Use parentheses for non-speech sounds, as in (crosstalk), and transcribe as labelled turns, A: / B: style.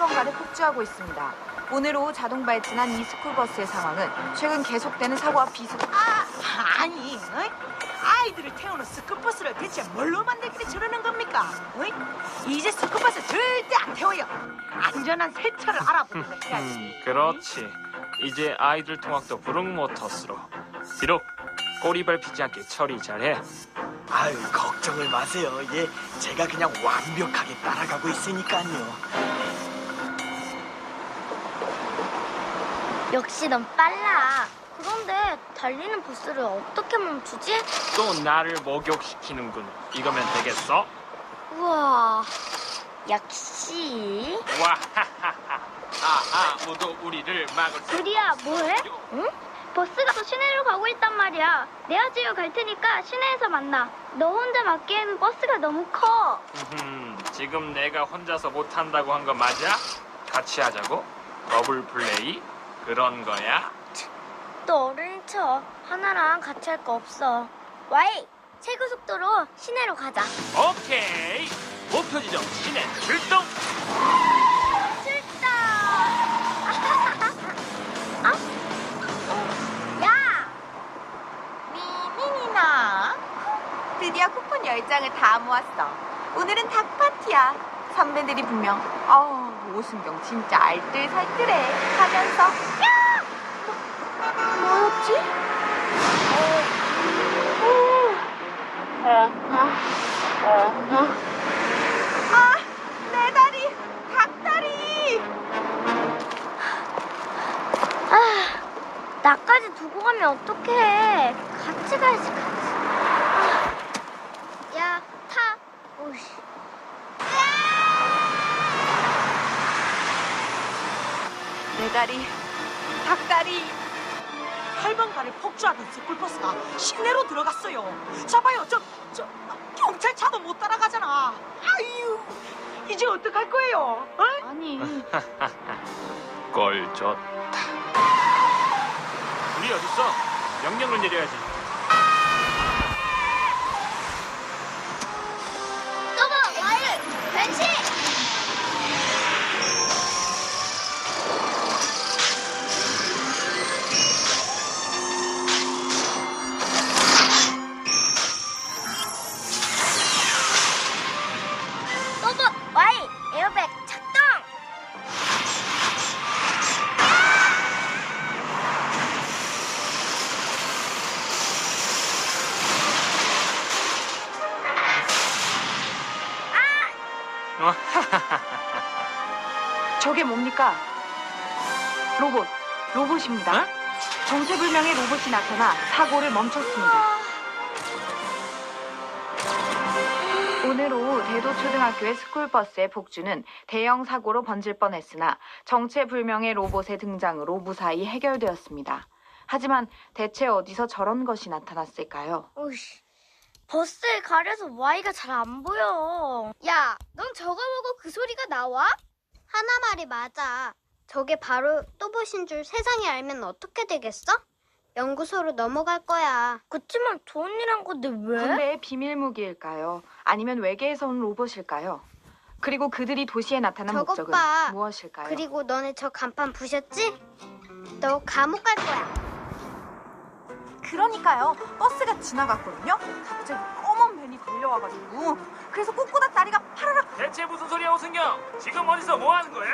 A: 8번가를 폭주하고 있습니다. 오늘 오후 자동 발진한 이 스쿨버스의 상황은 최근 계속되는 사고와 비슷.
B: 아, 아니, 어이? 아이들을 태우는 스쿨버스를 대체 뭘로 만들길래 저러는 겁니까? 어이? 이제 스쿨버스 절대 안 태워요. 안전한 세차를 알아보고 해야지.
C: 음, 그렇지. 이제 아이들 통학도 부릉모터스로. 비록 꼬리 밟히지 않게 처리 잘해.
D: 아유 걱정을 마세요. 예, 제가 그냥 완벽하게 따라가고 있으니까요.
E: 역시 넌 빨라. 그런데 달리는 버스를 어떻게 멈추지?
C: 또 나를 목욕시키는군. 이거면 되겠어?
E: 우와, 역시.
C: 와하하하. 아, 아, 모두 우리를 막을 수.
E: 드리야, 뭐해? 응? 버스가 또 시내로 가고 있단 말이야. 내가 지우 갈 테니까 시내에서 만나. 너 혼자 맞기에는 버스가 너무 커.
C: 음, 지금 내가 혼자서 못한다고 한 거 맞아? 같이 하자고? 더블 플레이? 그런 거야?
E: 또 어른인 척 하나랑 같이 할 거 없어. 와이, 최고 속도로 시내로 가자.
C: 오케이. 목표 지점 시내 출동.
E: 출동! 아? (laughs) 어? 야!
A: 미민이나 드디어 쿠폰 10장을 다 모았어. 오늘은 닭 파티야. 선배들이 분명 어 오순경 진짜 알뜰살뜰해 하면서 야! 뭐, 뭐였지? 아, 내 다리! 닭다리!
E: 아, 나까지 두고 가면 어떡해. 같이 가야지, 같이. 아. 야, 타. 오이씨.
A: 내 다리, 닭다리.
B: 8번가를 폭주하던 스쿨버스가 시내로 들어갔어요. 잡아요, 저, 저, 경찰차도 못 따라가잖아. 아유, 이제 어떡할 거예요? 어?
A: 아니, (laughs)
C: 꼴 좋다. 우리 어딨어? 명령을 내려야지. (laughs)
A: 저게 뭡니까? 로봇, 로봇입니다.
C: 어?
A: 정체불명의 로봇이 나타나 사고를 멈췄습니다. 오늘 오후 대도초등학교의 스쿨버스의 폭주는 대형 사고로 번질 뻔했으나 정체불명의 로봇의 등장으로 무사히 해결되었습니다. 하지만 대체 어디서 저런 것이 나타났을까요?
E: 오이씨, 버스에 가려서 Y가 잘 안 보여. 야, 넌 저거 보고 그 소리가 나와? 하나 말이 맞아. 저게 바로 또봇인 줄 세상이 알면 어떻게 되겠어? 연구소로 넘어갈 거야. 그치만 한 건데 왜?
A: 군대의 비밀 무기일까요? 아니면 외계에서 온 로봇일까요? 그리고 그들이 도시에 나타난
E: 저것
A: 목적은
E: 봐.
A: 무엇일까요?
E: 그리고 너네 저 간판 부셨지? 너 감옥 갈 거야.
A: 그러니까요. 버스가 지나갔거든요. 갑자기 검은 벤이 달려와가지고 그래서 꼬꼬다 다리가 파라락.
C: 대체 무슨 소리야, 오승경? 지금 어디서 뭐 하는 거야?